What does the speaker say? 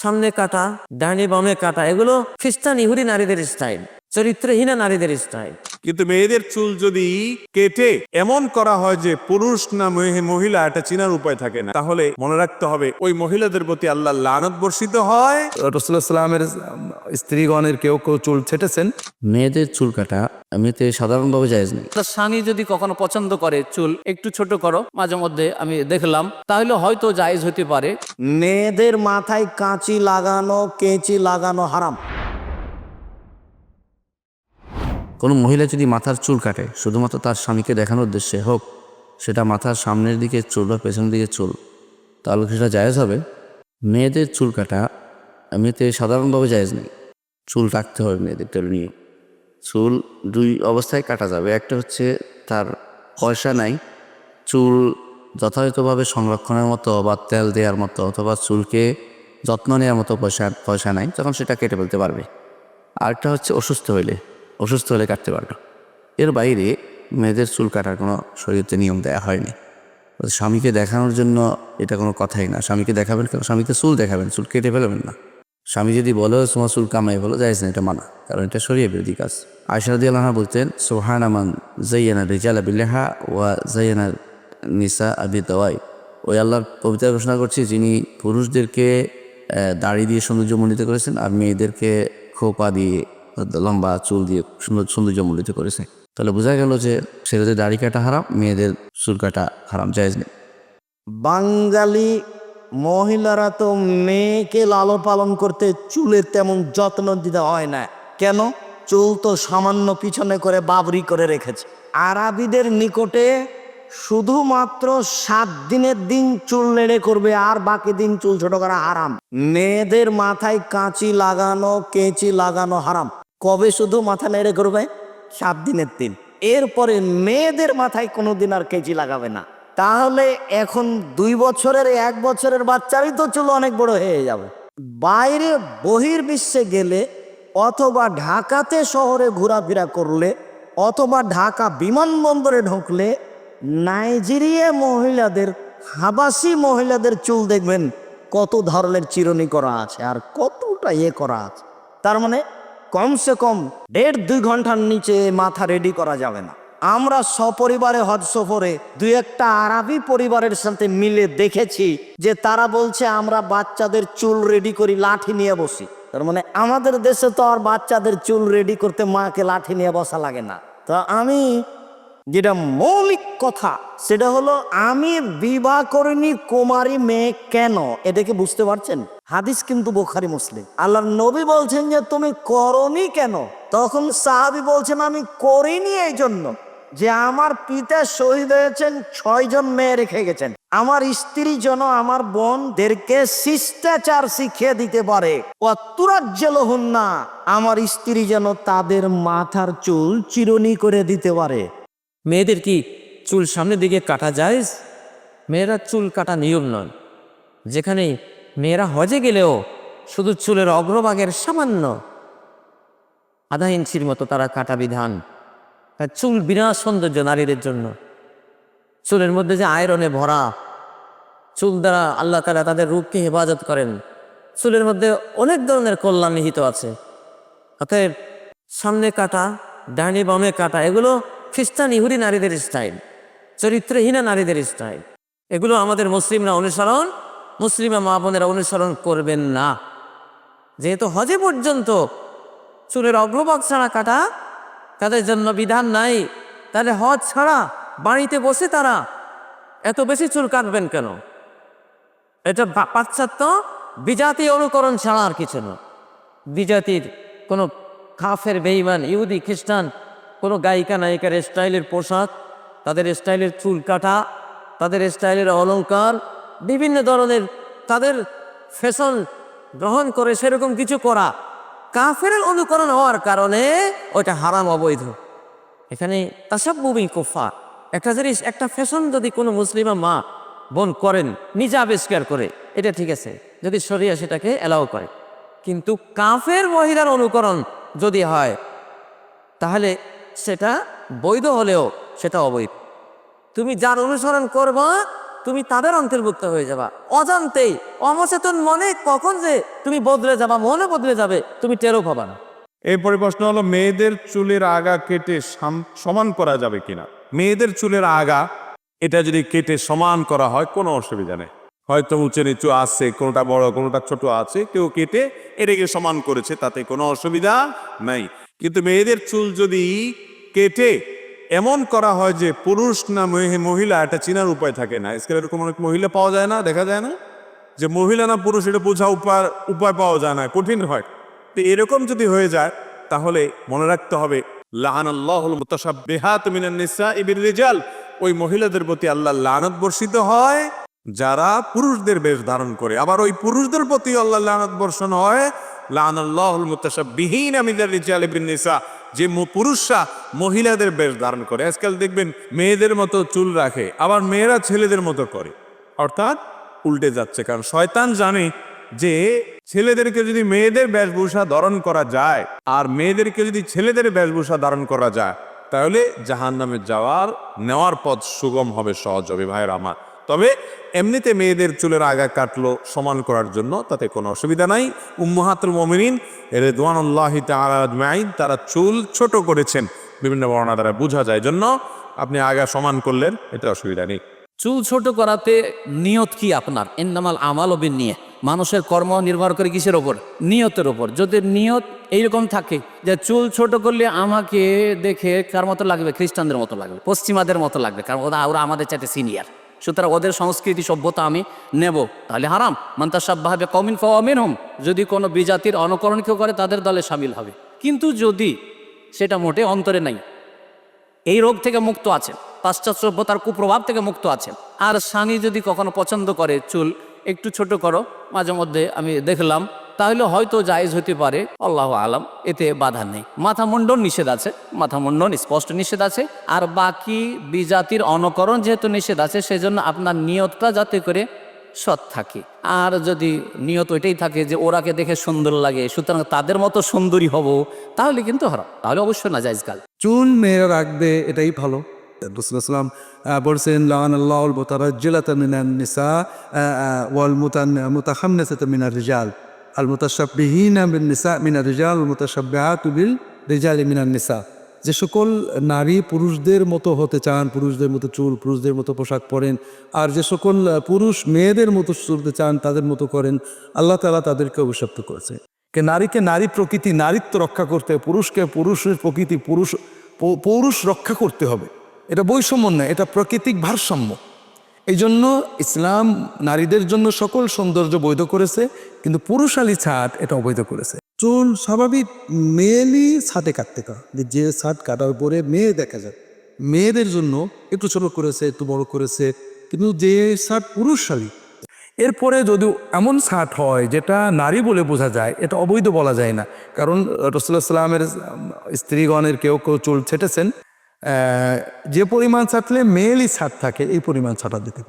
সামনে কাটা ডানে বামে কাটা এগুলো খ্রিস্টান ইহুদি নারীদের স্টাইল চরিত্রহীনা নারীদের স্টাইল কিন্তু মেয়েদের চুল যদি কেটে এমন করা হয় যে পুরুষ না মহিলা এটা চিনার উপায় থাকে না। তাহলে মনে রাখতে হবে ওই মহিলাদের প্রতি আল্লাহ লানত বর্ষিত হয়। রসুল্লাহ সাল্লামের স্ত্রীগণের কেউ কেউ চুল ছেটেছেন? মেয়েদের চুল কাটা এমনিতে সাধারণভাবে জায়েজ নেই। তার স্বামী যদি কখনো পছন্দ করে চুল একটু ছোট করো মাঝে মধ্যে আমি দেখলাম তাহলে হয়তো জায়েজ হতে পারে। মেয়েদের মাথায় কাঁচি লাগানো কেঁচি লাগানো হারাম। কোনো মহিলা যদি মাথার চুল কাটে, শুধুমাত্র তার স্বামীকে দেখানোর উদ্দেশ্যে হোক, সেটা মাথার সামনের দিকে চুল বা পেছনের দিকে চুল, তাহলে সেটা জায়েজ হবে? মেয়েদের চুল কাটা এমনিতে সাধারণভাবে জায়েজ নেই। চুল রাখতে হবে মেয়েদের তেল নিয়ে। চুল দুই অবস্থায় কাটা যাবে। একটা হচ্ছে তার পয়সা নাই, চুল যথাযথভাবে সংরক্ষণের মতো বা তেল দেওয়ার মতো অথবা চুলকে যত্ন নেওয়ার মতো পয়সা পয়সা নাই, তখন সেটা কেটে ফেলতে পারবে। আরেকটা হচ্ছে অসুস্থ হইলে। অসুস্থ হলে কাটতে পারল। এর বাইরে মেয়েদের চুল কাটার কোনো শরীরতে নিয়ম দেওয়া হয়নি। স্বামীকে দেখানোর জন্য এটা কোনো কথাই না। স্বামীকে দেখাবেন কেন? স্বামীকে চুল দেখাবেন, চুল কেটে ফেলবেন না। স্বামী যদি বলো, তোমার চুল কামাই বলো যাইজ না, এটা মানা। কারণ এটা সরিয়ে বিরোধী কাজ। আয়সারদি আল্লাহ বলতেন সোহান আমান জাইয়ানা রিজাল আবিল্লাহা ওয়া জাইয়ানা নিসা আবি দাওয়াই। ওই আল্লাহর কবিতা ঘোষণা করছি, যিনি পুরুষদেরকে দাড়ি দিয়ে সৌন্দর্যমণ্ডিত করেছেন আর মেয়েদেরকে খোপা দিয়ে লম্বা চুল দিয়ে সুন্দর সৌন্দর্যমণ্ডিত করেছে। তাহলে বোঝা গেল যে ছেলেদের দাড়ি কাটা হারাম, মেয়েদের চুল কাটা হারাম, জায়েজ নেই। বাঙালি মহিলারা তো মেয়েকে লালন পালন করতে চুলের তেমন যত্ন দিতে হয় না। কেন? চুল তো সামান্য পিছনে করে বাবরি করে রেখেছে। আরবিদের নিকটে শুধুমাত্র সাত দিনের দিন চুল নেড়ে করবে আর বাকি দিন চুল ছোট করা হারাম। মেয়েদের মাথায় কাঁচি লাগানো, কেঁচি লাগানো হারাম। কবে শুধু মাথা নেড়ে করবে সাত দিনের দিন। এরপরে মেয়েদের মাথায় কোনো দিন আর কেঁচি লাগাবে না। তাহলে এখন দুই বছরের, এক বছরের বাচ্চারই তো চুল অনেক বড় হয়ে যাবে। বাইরে বহির্বিশ্বে গেলে অথবা ঢাকাতে শহরে ঘোরাফেরা করলে অথবা ঢাকা বিমানবন্দরে ঢুকলে নাইজেরিয়া মহিলাদের, হাবাসি মহিলাদের চুল দেখবেন কত ধরনের চিরনি করা আছে আর কতটা ইয়ে করা আছে। তার মানে কমসে কম দেড় দুই ঘণ্টার নিচে মাথা রেডি করা যাবে না। আমরা সপরিবারে হজ সফরে দু একটা আরবি পরিবারের সাথে মিলে দেখেছি যে তারা বলছে, আমরা বাচ্চাদের চুল রেডি করি, লাঠি নিয়ে বসি। তার মানে আমাদের দেশে তো আর বাচ্চাদের চুল রেডি করতে মাকে লাঠি নিয়ে বসা লাগে না। তো আমি যেটা মৌলিক কথা, সেটা হলো, আমি বিবাহ করিনি, কুমারী মেয়ে কেন? এটাকে বুঝতে পারছেন? হাদিস কিন্তু বোখারি, মুসলিম। আল্লাহর নবী বলছেন যে, তুমি করনি কেন? তখন সাহাবি বলছেন, আমি করিনি এই জন্য যে আমার পিতা শহীদ হয়েছেন ছয়জন মেয়ে রেখে গেছেন। আমার স্ত্রী যেন আমার বোনদেরকে শিষ্টাচার শিখিয়ে দিতে পারে। না আমার স্ত্রী যেন তাদের মাথার চুল চিরনি করে দিতে পারে। মেয়েদের কি চুল সামনের দিকে কাটা যায়? মেয়েরা চুল কাটা নিয়ম নয় যেখানে মেয়েরা হজে গেলেও শুধু চুলের অগ্রভাগের সামান্য আধা ইঞ্চির মতো তারা কাটা বিধান। চুল বিনা সৌন্দর্য নারীদের জন্য। চুলের মধ্যে যে আয়রনে ভরা চুল দ্বারা আল্লাহ তালা তাদের রূপকে হেফাজত করেন, চুলের মধ্যে অনেক ধরনের কল্যাণ নিহিত আছে। অতএব সামনে কাটা, ডানে বামে কাটা, এগুলো খ্রিস্টান ইহুদি নারীদের স্টাইল চরিত্রহীনা নারীদের স্টাইল এগুলো আমাদের মুসলিমরা অনুসরণ, মুসলিমা মা বোনেরা অনুসরণ করবেন না। যেহেতু হজে পর্যন্ত চুলের অগ্রভাগ ছাড়া কাটা, তাদের জন্য বিধান নাই। তাহলে হজ ছাড়া বাড়িতে বসে তারা এত বেশি চুল কাটবেন কেন? এটা পাশ্চাত্য বিজাতি অনুকরণ ছাড়া আর কিছু না। বিজাতির কোনো কাফের বেইমান ইহুদি, খ্রিস্টান কোনো গায়িকা, নায়িকার স্টাইলের পোশাক, তাদের স্টাইলের চুল কাটা, তাদের স্টাইলের অলঙ্কার বিভিন্ন ধরনের তাদের ফ্যাশন গ্রহণ করে সেরকম কিছু করা। কাফের অনুকরণ হওয়ার কারণে ওইটা হারাম, অবৈধ। এখানে তাসাব্বুবি কোফা একটা জিনিস, একটা ফ্যাশন যদি কোনো মুসলিমা মা, বোন করেন, নিজে আবিষ্কার করে, এটা ঠিক আছে। যদি শরিয়া সেটাকে অ্যালাউ করে। কিন্তু কাফের মহিলার অনুকরণ যদি হয়, তাহলে সেটা বৈধ হলেও সেটা অবৈধ। তুমি যার অনুসরণ করবা, তুমি তাদের অন্তর্ভুক্ত হয়ে যাবা। অজান্তেই অমচেতন মনে কখন যে তুমি বদলে যাবা মনে বদলে যাবে, তুমি টেরও পাবা না। এরপরে প্রশ্ন হলো, মেয়েদের চুলের আগা কেটে সাম- সমান করা যাবে কিনা? মেয়েদের চুলের আগা, এটা যদি কেটে সমান করা হয়, কোনো অসুবিধা নেই। হয়তো উঁচু নিচু আছে, কোনোটা বড়, কোনোটা ছোট আছে, কেউ কেটে এটাকে সমান করেছে, তাতে কোনো অসুবিধা নাই। কিন্তু মেয়েদের চুল যদি কেটে এমন করা হয় যে পুরুষ না মহি- মহিলা, এটা চেনার উপায় থাকে না। আজকাল এরকম অনেক মহিলা পাওয়া যায় না, দেখা যায় না? যে মহিলা না পুরুষ, এটা বোঝা উপায় উপায় পাওয়া যায় না, কঠিন হয়। তো এরকম যদি হয়ে যায়, তাহলে মনে রাখতে হবে ওই মহিলাদের প্রতি আল্লাহ লানত বর্ষিত হয়, যারা পুরুষদের বেশ ধারণ করে। আবার ওই পুরুষদের প্রতি আল্লাহ লানত বর্ষণ হয় লাহানাল্লাহুল মুতাশাব্বিহিন মিনার রিজাল বিন নিসা। যে পুরুষরা মহিলাদের বেশ ধারণ করে। আজকাল দেখবেন মেয়েদের মতো চুল রাখে, আবার মেয়েরা ছেলেদের মতো করে। অর্থাৎ উল্টে যাচ্ছে, কারণ শয়তান জানে যে ছেলেদেরকে যদি মেয়েদের বেশভূষা ধারণ করা যায়, আর মেয়েদেরকে যদি ছেলেদের বেশভূষা ধারণ করা যায়, তাহলে জাহান নামে যাওয়ার, নেওয়ার পথ সুগম হবে সহজ হবে, ভাইয়ের আমার। তবে এমনিতে মেয়েদের চুলের আগা কাটলো সমান করার জন্য, তাতে কোনো অসুবিধা নাই। উম্মাহাতুল মমিনিন, রেদওয়ানুল্লাহ তারা চুল ছোট করেছেন। বিভিন্ন বর্ণনা দ্বারা বোঝা যায় জন্য আপনি আগা সমান করলেন, এতে অসুবিধা নেই। চুল ছোট করাতে নিয়ত কি আপনার? এন্নামাল আমাল অবিন নিয়ে মানুষের কর্ম নির্ভর করে কিসের ওপর নিয়তের ওপর যদি নিয়ত এইরকম থাকে যে চুল ছোট করলে আমাকে দেখে কার মতো লাগবে? খ্রিস্টানদের মতো লাগবে, পশ্চিমাদের মতো লাগবে, কারণ ওরা আমাদের চাইতে সিনিয়র সুতরাং ওদের সংস্কৃতি, সভ্যতা আমি নেব। তাহলে হারাম। মান্তাসাব্বাহাবে কমিন ফমিন হোম যদি কোনো বিজাতির অনুকরণ কেউ করে, তাদের দলে সামিল হবে। কিন্তু যদি সেটা মোটে অন্তরে নাই, এই রোগ থেকে মুক্ত আছেন পাশ্চাত্য সভ্যতার কুপ্রভাব থেকে মুক্ত আছেন আর স্বামী যদি কখনো পছন্দ করে, চুল একটু ছোট করো, মাঝে মধ্যে আমি দেখলাম তাহলে হয়তো জায়েজ হতে পারে, আল্লাহ আলাম, এতে বাধা নেই। মাথা মুন্ডন নিষেধ আছে মাথা মুন্ডন স্পষ্ট নিষেধ আছে। আর বাকি বিজাতির অনুকরণ যেহেতু নিষেধ আছে, সেজন্য আপনার নিয়তটা যাতে করে সৎ থাকে। আর যদি নিয়ত ওইটাই থাকে যে ওরাকে দেখে সুন্দর লাগে, সুতরাং তাদের মতো সুন্দরী হব, তাহলে কিন্তু হারাম, তাহলে অবশ্যই না, জায়জ কাল। চুল মেয়েরা রাখবে, এটাই ভালো। বলছেন মিনার আল মুতাশাব্বিহিনা বিন নিসা মিনার রিজাল ওয়াল মুতাশাব্বিহাতু বিল রিজালি মিনান নিসা। যে সকল নারী পুরুষদের মতো হতে চান, পুরুষদের মতো চুল, পুরুষদের মতো পোশাক পরেন, আর যে সকল পুরুষ মেয়েদের মতো চলতে চান, তাদের মতো করেন, আল্লাহ তাআলা তাদেরকে অভিশপ্ত করেছে। কে নারীকে নারী প্রকৃতি, নারীত্ব রক্ষা করতে পুরুষকে পুরুষের প্রকৃতি, পুরুষ পৌরুষ রক্ষা করতে হবে। এটা বৈষম্য নয়, এটা প্রাকৃতিক ভারসাম্য। এই জন্য ইসলাম নারীদের জন্য সকল সৌন্দর্য বৈধ করেছে কিন্তু পুরুষালী ছাট এটা অবৈধ করেছে। চুল স্বাভাবিক মেয়েলি ছাটে কাটতে কা যে ছাট কাটার পরে মেয়ে দেখা যায়। মেয়েদের জন্য একটু ছোট করেছে একটু বড় করেছে কিন্তু যে ছাট পুরুষশালী এরপরে যদি এমন ছাট হয় যেটা নারী বলে বোঝা যায় এটা অবৈধ বলা যায় না। কারণ রসুল্লাহ সাল্লামের স্ত্রীগণের কেউ কেউ চুল ছেটেছেন যে পরিমাণ ছাটলে মেয়েলি ছাট থাকে এই পরিমাণ ছাটা দিতে পারে